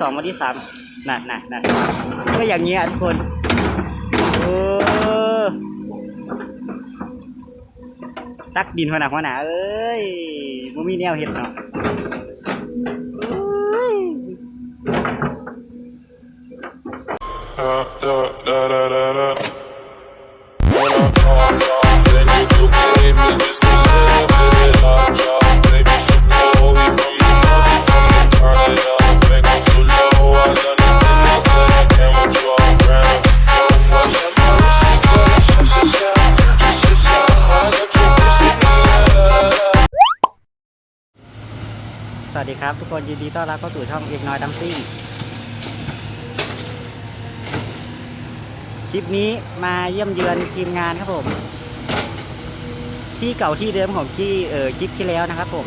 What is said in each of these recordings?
สองวันที่สามน่ะน่ะน่ะก็อย่างเงี้ยทุกคนเออตักดินขนักหัวหนาเอ้ยบ่มีแนวเห็ดเนาะเอ้ย วัสดีครับ ทุกคนยินดีต้อนรับเข้าสู่ช่องเอกน้อยดัมซิ่งคลิปนี้มาเยี่ยมเยือนทีมงานครับผม ที่เก่าที่เดิมของที่เออคลิปที่แล้วนะครับ ผม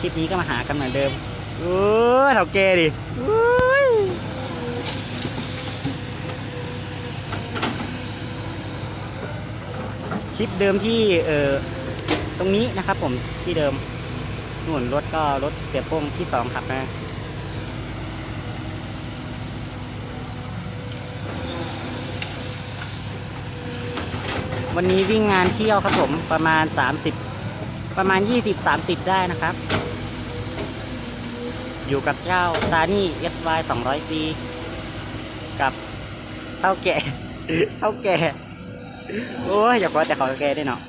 คลิปนี้ก็มาหากันเหมือนเดิมโอ้ยเถ่าแกดิคลิปเดิมที่เออตรงนี้นะครับ ผมที่เดิม นู่นรถก็รถเสียโป้งที่สองขับนะวันนี้วิ่งงานเที่ยวครับผมประมาณ 30 ประมาณ 20-30 ได้นะครับ อยู่กับเจ้าซานี่ SY 200C กับเท่าแก่ เท่าแก่ โอ้ย อย่าบอแต่เขาแก่ได้เนาะ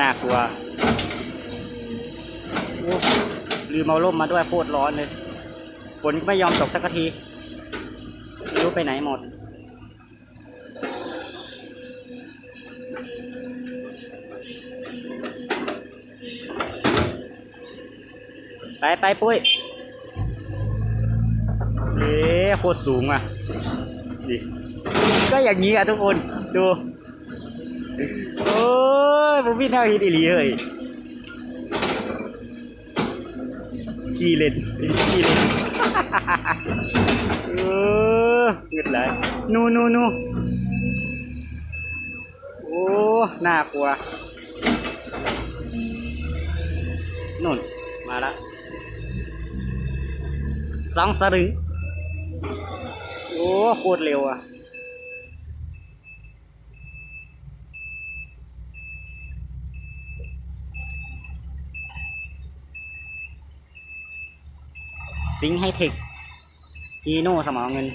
น่ากลัวลืมเอาร่มมาด้วยโคตรร้อนเลยฝนไม่ยอมตกสักทีรู้ไปไหนหมด ไปไปปุ้ยเอ๊ะโคตรสูงอะดิก็อย่างนี้อะทุกคน ดู โอ้ ยผมพี่แนวฮิตอีหลีเฮ้ยกี่เลนกี่เลนเออหยุดเลยนูนูนูโอ้น่ากลัวนุ่น มาละสองสลึงโอ้โคตรเร็วอะ ซิงไฮเทคฮีโน่สมองเงิน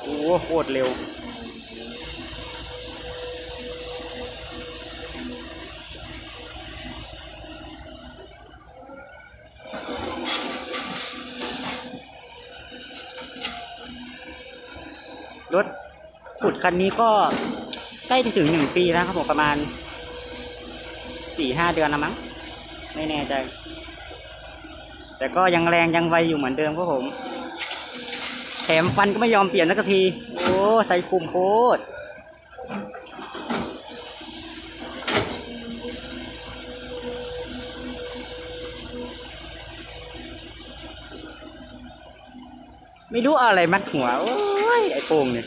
โอ้โคตรเร็ว รถขุดคันนี้ก็ ใกล้จะถึงหนึ่งปีแล้วครับผมประมาณสี่ห้าเดือนล้วมั้ง ไม่แน่ใจ แต่ก็ยังแรงยังไวอยู่เหมือนเดิมครับผม แถมฟันก็ไม่ยอมเปลี่ยนสักที โอ้ใส่คุมโคตรไม่รู้อะไรมัดหัว โอ้ย ไอ้โป่งเนี่ย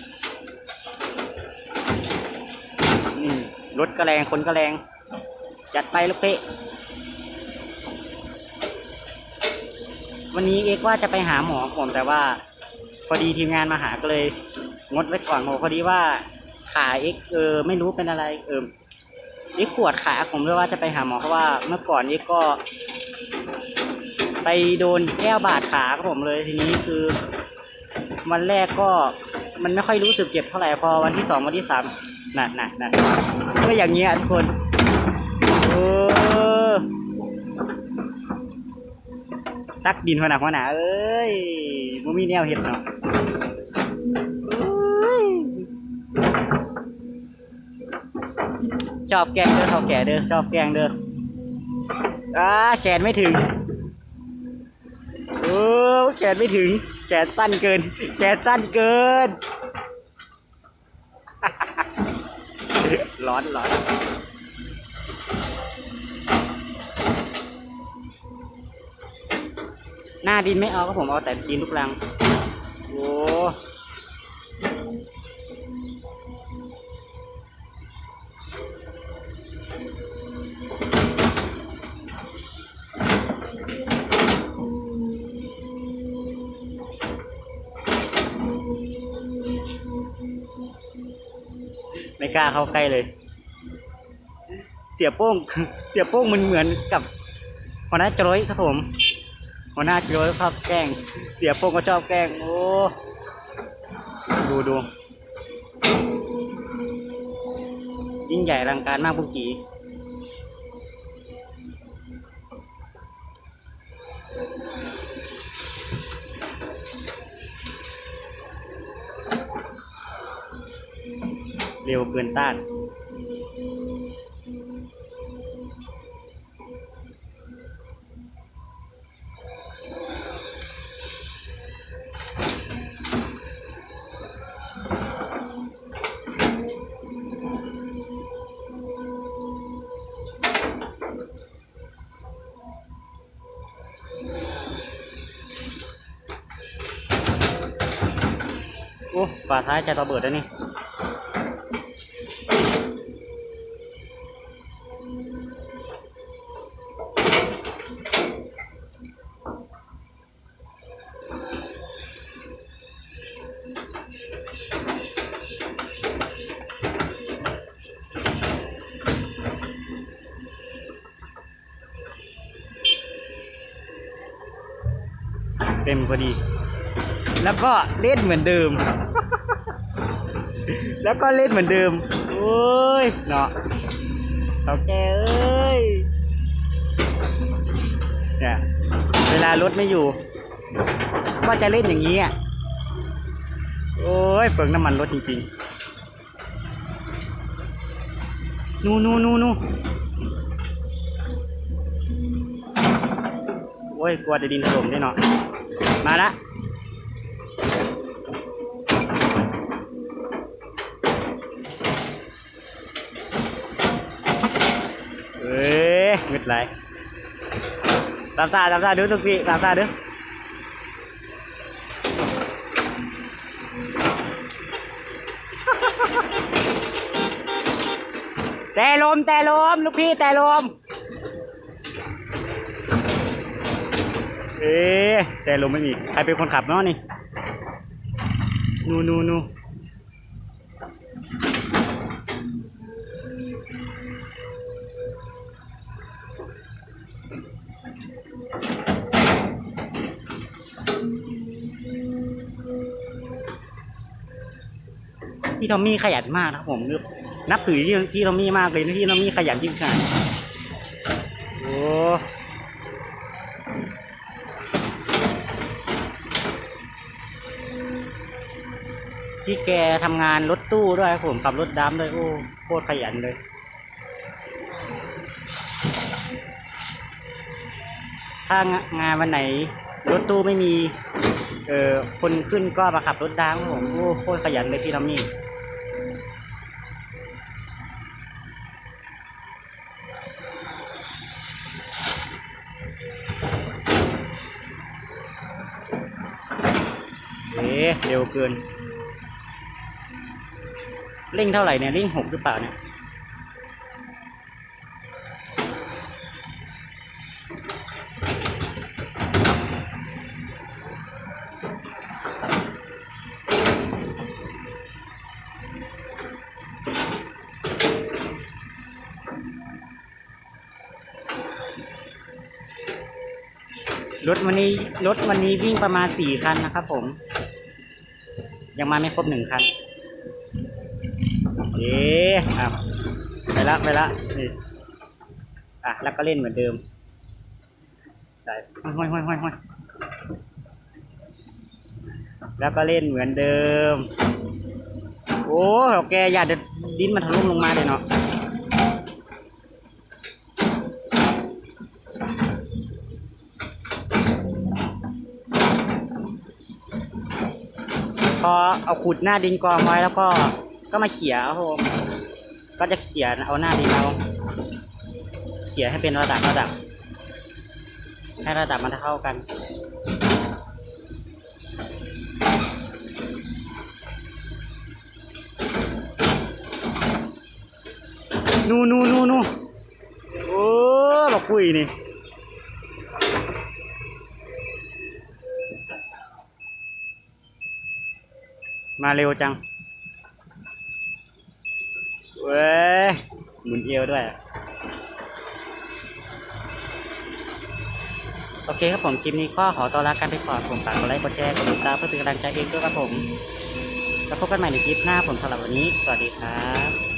อืม รถก็แรงคนก็แรง จัดไปลูกเป๊ะวันนี้เอกว่าจะไปหาหมอผมแต่ว่า พอดีทีมงานมาหาก็เลย งดไว้ก่อนโมพอดีว่าขาเอกเออไม่รู้เป็นอะไร เออเอกปวดขาผมเลยว่าจะไปหาหมอเพราะว่าเมื่อก่อนเอกก็ ไปโดนแก้วบาดขาครับผมเลยทีนี้คือวันแรกก็มันไม่ค่อยรู้สึกเจ็บเท่าไหร่พอวันที่สองวันที่สาม น่ะน่ะน่ะก็อย่างเงี้ยทุกคนเออตักดินพนักหัวหนาเอ้ยบ่มีแนวเห็ดเนาะเอ้ยชอบแกงเด้อเท่าแก่เด้อชอบแกงเด้ออ่าแขนไม่ถึงเออแขนไม่ถึง แขนสั้นเกิน แขนสั้นเกิน ร้อนร้อนหน้าดินไม่เอาครับผมเอาแต่ดินลูกรัง โอ้ ไม่กล้าเข้าใกล้เลย เสียโป้ง เสียโป้งมันเหมือนกับหัวหน้าจรอยครับผมหัวหน้าจรอยครับแกล้ง เสียโป้งก็ชอบแกล้ง โอ้ ดูดูยิ่งใหญ่อลังการมากพวกกี้ เร็วเกินต้าน โอ้ ฝาท้ายจะระเบิดแล้วนี่ เต็มพอดี แล้วก็เล่นเหมือนเดิม แล้วก็เล่นเหมือนเดิม โอ้ยเนาะเต่าแกเอ้ยเนี่ยเวลารถไม่อยู่ ก็จะเล่นอย่างนี้อะโอ้ยเปลืองน้ำมันรถจริงๆ นูนูนูนูโอ้ย กลัวจะดินถล่มด้เนาะ มาละเอ้ยงึดไรตามตาตามตาดูทุกทีตามตาดูแต่ลมแต่ลมลูกพี่แต่ลม เอ๊แต่ลมไม่มี ใครเป็นคนขับเนาะนี่ นูนูนูพี่ทอมมี่ขยันมากนะครับผมนับถือที่ที่ทอมมี่มากเลยนะที่ทอมมี่ขยันจริงจังโอ้ แกทำงานรถตู้ด้วยครับผมขับรถดำด้วยโอ้โคตรขยันเลยถ้างานวันไหนรถตู้ไม่มี เอ่อคนขึ้นก็มาขับรถดำครับผมโอ้โคตรขยันเลยพี่ทำนี่เอ๊ะเร็วเกิน เร่งเท่าไหร่เนี่ยเร่งหกหรือเปล่าเนี่ยรถวันนี้รถวันนี้วิ่งประมาณสี่คันนะครับผม ยังมาไม่ครบหนึ่งคัน เอ๊ะอะไปละไปละนี่อะแล้วก็เล่นเหมือนเดิมใส่ห้อยห้อยห้อยห้อยแล้วก็เล่นเหมือนเดิม โอ้แกอยากจะดิ้นมันทะลุลงมาเลยเนาะพอเอาขุดหน้าดินกองไว้แล้วก็ ก็มาเขี่ยครัโผมก็จะเขี่ยเอาหน้าดินเราเขี่ยให้เป็นระดับระดับ ให้ระดับมันเท่ากันนู่นู่นู่นู่โอ้บอกปุยนี่มาเร็วจัง เว้ยหมุนเอวด้วย โอเคครับผมคลิปนี้ก็ขอตัวลากันไปก่อนผมฝากกดไลค์กดแชร์กดติดตามเพื่อเป็นกำลังใจเองด้วยครับผมแล้วพบกันใหม่ในคลิปหน้าผมสำหรับวันนี้ สวัสดีครับ